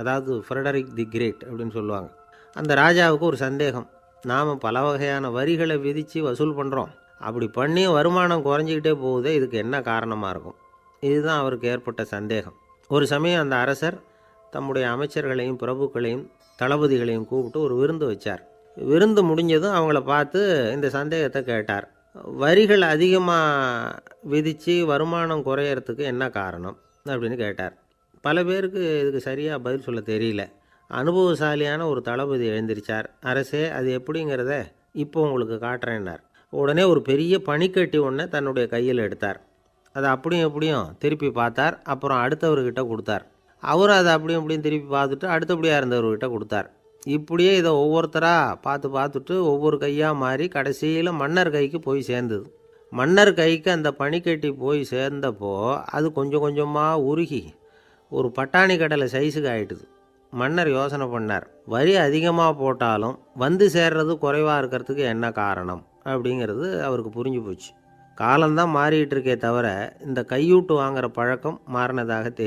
அதாவது ஃப்ரெடரிக் தி கிரேட் அப்படின்னு சொல்லுவாங்க. அந்த ராஜாவுக்கு ஒரு சந்தேகம். நாம் பல வகையான வரிகளை விதித்து வசூல் பண்ணுறோம் அப்படி பண்ணி வருமானம் குறைஞ்சிக்கிட்டே போகுதே இதுக்கு என்ன காரணமாக இருக்கும்? இதுதான் அவருக்கு ஏற்பட்ட சந்தேகம். ஒரு சமயம் அந்த அரசர் தம்முடைய அமைச்சர்களையும் பிரபுக்களையும் தளபதிகளையும் கூப்பிட்டு ஒரு விருந்து வச்சார். விருந்து முடிஞ்சதும் அவங்கள பார்த்து இந்த சந்தேகத்தை கேட்டார். வரிகள் அதிகமாக விதித்து வருமானம் குறையறதுக்கு என்ன காரணம்? அப்படின்னு கேட்டார். பல பேருக்கு இதுக்கு சரியாக பதில் சொல்ல தெரியல. அனுபவசாலியான ஒரு தளபதி எழுந்திருச்சார். அரசே அது எப்படிங்கிறத இப்போ உங்களுக்கு காட்டுறேன்னார். உடனே ஒரு பெரிய பனிக்கட்டி ஒன்றை தன்னுடைய கையில் எடுத்தார். அதை அப்படியும் எப்படியும் திருப்பி பார்த்தார். அப்புறம் அடுத்தவர்கிட்ட கொடுத்தார். அவரும் அதை அப்படியும் இப்படியும் திருப்பி பார்த்துட்டு அடுத்தபடியாக இருந்தவர்கிட்ட கொடுத்தார். இப்படியே இதை ஒவ்வொருத்தராக பார்த்து பார்த்துட்டு ஒவ்வொரு கையாக மாறி கடைசியில் மன்னர் கைக்கு போய் சேர்ந்தது. மன்னர் கைக்கு அந்த பனிக்கட்டி போய் சேர்ந்தப்போ அது கொஞ்சம் கொஞ்சமாக உருகி ஒரு பட்டாணி கடலை சைஸுக்கு ஆயிட்டுது. மன்னர் யோசனை பண்ணார். வரி அதிகமாக போட்டாலும் வந்து சேர்றது குறைவாக இருக்கிறதுக்கு என்ன காரணம்? அப்படிங்கிறது அவருக்கு புரிஞ்சு போச்சு. காலம்தான் மாறிட்டு இருக்கே தவிர இந்த கையூட்டு வாங்குற பழக்கம் மாறினதாக தெரியும்